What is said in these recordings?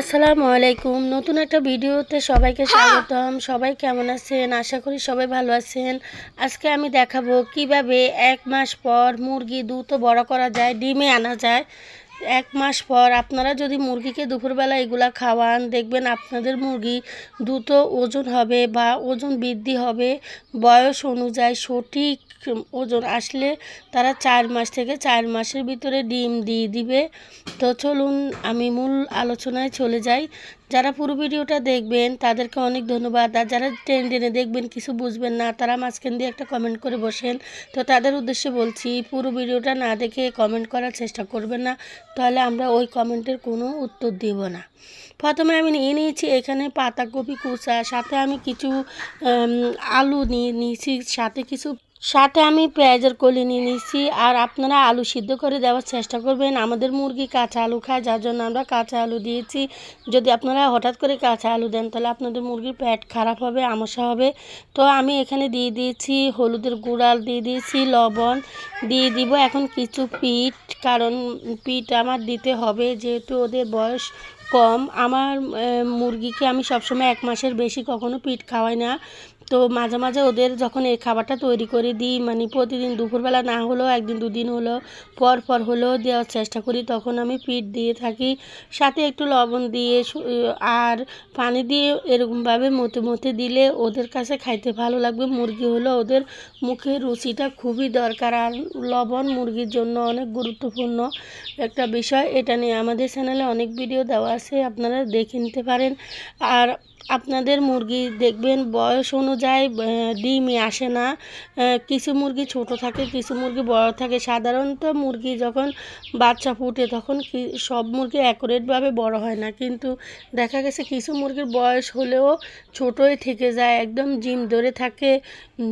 আসসালামু আলাইকুম। নতুন একটা ভিডিওতে সবাইকে স্বাগতম। সবাই কেমন আছেন? আশা করি সবাই ভালো আছেন। আজকে আমি দেখাবো কীভাবে এক মাস পর মুরগি দ্রুত বড় করা যায় ডিমে আনা যায়। এক মাস পর আপনারা যদি মুরগিকে দুপুরবেলা এগুলা খাওয়ান, দেখবেন আপনাদের মুরগি দ্রুত ওজন হবে বা ওজন বৃদ্ধি হবে। বয়স অনুযায়ী সঠিক ওজন আসলে তারা চার মাস থেকে চার মাসের ভিতরে ডিম দিয়ে দিবে। তো চলুন আমি মূল আলোচনায় চলে যাই। যারা পুরো ভিডিওটা দেখবেন তাদেরকে অনেক ধন্যবাদ। আর যারা ট্রেন টেনে দেখবেন কিছু বুঝবেন না, তারা মাঝখান দিয়ে একটা কমেন্ট করে বসেন। তো তাদের উদ্দেশ্যে বলছি, পুরো ভিডিওটা না দেখে কমেন্ট করার চেষ্টা করবেন না। তাহলে আমরা ওই কমেন্টের কোনো উত্তর দেব না। প্রথমে আমি নিয়ে নিয়েছি এখানে পাতাকপি কুচা, সাথে আমি কিছু আলু নিয়ে নিয়েছি, সাথে কিছু সাথে আমি পেঁয়াজের কলি নিয়ে নিয়েছি, আর আপনারা আলু সিদ্ধ করে দেওয়ার চেষ্টা করবেন। আমাদের মুরগি কাঁচা আলু খায়, যার জন্য আমরা কাঁচা আলু দিয়েছি। যদি আপনারা হঠাৎ করে কাঁচা আলু দেন, তাহলে আপনাদের মুরগির পেট খারাপ হবে, আমসা হবে। তো আমি এখানে দিয়ে দিয়েছি হলুদের গুঁড়াল, দিয়ে দিয়েছি লবণ, দিয়ে দিব এখন কিছু পিঠ কারণ পিঠ আমার দিতে হবে, যেহেতু ওদের বয়স কম। আমার মুরগিকে আমি সবসময় এক মাসের বেশি কখনো পিঠ খাওয়াই না। তো মাঝে মাঝে ওদের যখন এই খাবারটা তৈরি করে দিই মানে প্রতিদিন দুপুরবেলা না হলেও, একদিন দুদিন হলো, পর পর হলেও দেওয়ার চেষ্টা করি, তখন আমি পিঠ দিয়ে থাকি। সাথে একটু লবণ দিয়ে আর পানি দিয়ে এরকমভাবে মতে মতে দিলে ওদের কাছে খাইতে ভালো লাগবে। মুরগি হলো ওদের মুখের রুচিটা খুবই দরকার, আর লবণ মুরগির জন্য অনেক গুরুত্বপূর্ণ একটা বিষয়। এটা নিয়ে আমাদের চ্যানেলে অনেক ভিডিও দেওয়া আছে, আপনারা দেখে নিতে পারেন। আর আপনাদের মুরগি দেখবেন বয়স অনুযায়ী ডিমই আসে না। কিছু মুরগি ছোট থাকে, কিছু মুরগি বড় থাকে। সাধারণত মুরগি যখন বাচ্চা ফুটে তখন সব মুরগি অ্যাকুরেটভাবে বড় হয় না। কিন্তু দেখা গেছে কিছু মুরগির বয়স হলেও ছোটোই থেকে যায়, একদম ডিম ধরে থাকে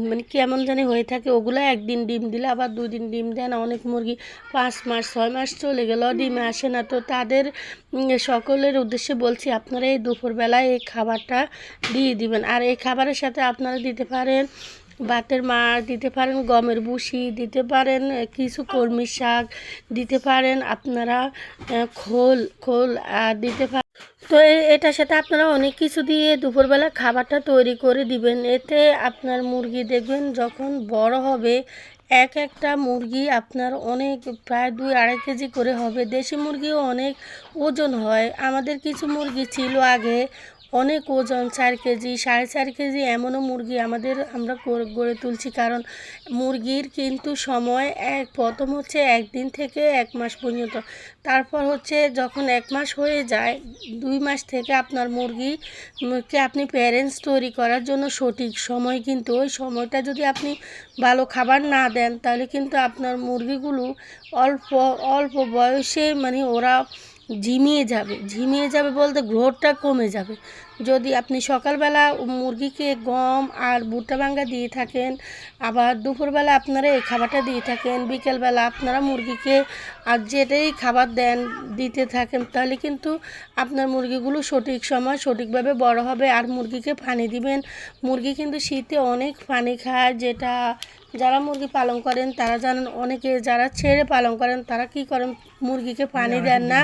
মানে কেমন জানি হয়ে থাকে। ওগুলো একদিন ডিম দিলে আবার দুই দিন ডিম দেয় না। অনেক মুরগি পাঁচ মাস, ছয় মাস চলে গেল ডিমে আসে না। তো তাদের সকলের উদ্দেশ্যে বলছি, আপনারা এই দুপুরবেলায় এই খাবারটা দিয়ে দিবেন। আর এই খাবারের সাথে আপনারা দিতে পারেন বাতের মাছ দিতে পারেন গমের ভুসি, দিতে পারেন কিছু কলমি শাক, দিতে পারেন আপনারা খোল খোল আর দিতে পারেন। তো এটার সাথে আপনারা অনেক কিছু দিয়ে দুপুরবেলা খাবারটা তৈরি করে দিবেন। এতে আপনার মুরগি দেখবেন যখন বড় হবে, এক একটা মুরগি আপনার অনেক, প্রায় দুই আড়াই কেজি করে হবে। দেশি মুরগিও অনেক ওজন হয়। আমাদের কিছু মুরগি ছিল আগে অনেক ওজন চার কেজি সাড়ে চার কেজি এমনও মুরগি আমাদের আমরা গড়ে তুলছি। কারণ মুরগির কিন্তু সময় এক প্রথম হচ্ছে একদিন থেকে এক মাস পর্যন্ত। তারপর হচ্ছে যখন এক মাস হয়ে যায় দুই মাস থেকে আপনার মুরগি উম, কে আপনি প্যারেন্টস তৈরি করার জন্য সঠিক সময় কিন্তু ওই সময়টা যদি আপনি ভালো খাবার না দেন তাহলে কিন্তু আপনার মুরগিগুলো অল্প অল্প বয়সে মানে ওরা ঝিমিয়ে যাবে ঝিমিয়ে যাবে বলতে গ্রোথটা কমে যাবে। যদি আপনি সকালবেলা মুরগিকে গম আর ভুট্টা ভাঙ্গা দিয়ে থাকেন আবার দুপুরবেলা আপনারা এই খাবারটা দিয়ে থাকেন বিকেলবেলা আপনারা মুরগিকে আর যেটাই খাবার দেন দিতে থাকেন তাহলে কিন্তু আপনার মুরগিগুলো সঠিক সময় সঠিকভাবে বড় হবে আর মুরগিকে পানি দিবেন। মুরগি কিন্তু শীতে অনেক পানি খায় যেটা যারা মুরগি পালন করেন তারা জানেন অনেকে যারা ছেড়ে পালন করেন তারা কি করেন মুরগিকে পানি দেন না।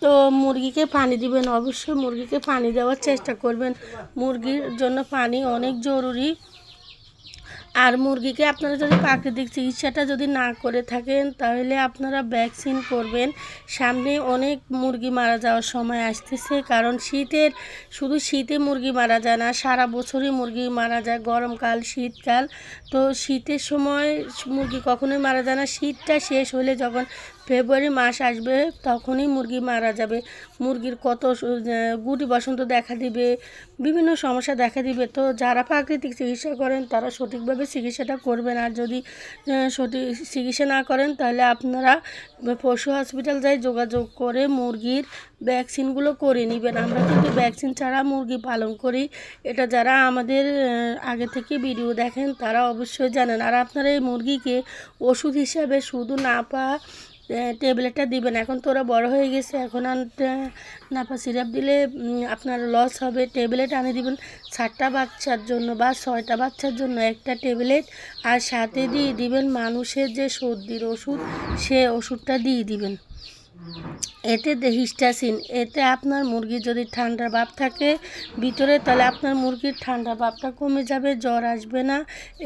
তো মুরগিকে পানি দিবেন। অবশ্যই মুরগিকে পানি দেওয়ার চেষ্টা করবেন। মুরগির জন্য পানি অনেক জরুরি। আর মুরগিকে আপনারা যদি প্রাকৃতিক চিকিৎসাটা যদি না করে থাকেন, তাহলে আপনারা ভ্যাকসিন করবেন। সামনে অনেক মুরগি মারা যাওয়ার সময় আসতেছে। কারণ শীতের, শুধু শীতে মুরগি মারা যায় না, সারা বছরই মুরগি মারা যায়, গরমকাল, শীতকাল। তো শীতের সময় মুরগি কখনোই মারা যায় না। শীতটা শেষ হলে যখন ফেব্রুয়ারি মাস আসবে, তখনই মুরগি মারা যাবে। মুরগির কত গুটি বসন্ত দেখা দিবে, বিভিন্ন সমস্যা দেখা দিবে। তো যারা প্রাকৃতিক চিকিৎসা করেন, তারা সঠিকভাবে চিকিৎসাটা করবেন। আর যদি সঠিক চিকিৎসা না করেন, তাহলে আপনারা পশু হসপিটাল যাই যোগাযোগ করে মুরগির ভ্যাকসিনগুলো করে নেবেন। আমরা কিন্তু ভ্যাকসিন ছাড়া মুরগি পালন করি। এটা যারা আমাদের আগে থেকে ভিডিও দেখেন, তারা অবশ্যই জানেন। আর আপনারা এই মুরগিকে ওষুধ হিসাবে শুধু না পা ট্যাবলেটটা দিবেন। এখন তো ওরা বড়ো হয়ে গেছে। এখন আর নাপা সিরাপ দিলে আপনার লস হবে। ট্যাবলেট আনে দিবেন সাতটা বাচ্চার জন্য বা ছয়টা বাচ্চার জন্য একটা ট্যাবলেট আর সাথে দিয়ে দিবেন মানুষের যে সর্দির ওষুধ, সে ওষুধটা দিয়ে দিবেন। এতে হিস্টাসিন এতে আপনার মুরগির যদি ঠান্ডার ভাব থাকে ভিতরে, তাহলে আপনার মুরগির ঠান্ডা ভাবটা কমে যাবে, জ্বর আসবে না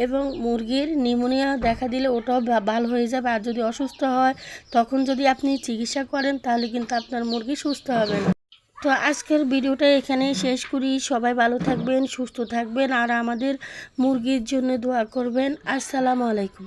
এবং মুরগির নিউমোনিয়া দেখা দিলে ওটাও ভালো হয়ে যাবে। আর যদি অসুস্থ হয়, তখন যদি আপনি চিকিৎসা করেন, তাহলে কিন্তু আপনার মুরগি সুস্থ হবে না। তো আজকের ভিডিওটা এখানেই শেষ করি। সবাই ভালো থাকবেন, সুস্থ থাকবেন, আর আমাদের মুরগির জন্য দোয়া করবেন। আসসালামু আলাইকুম।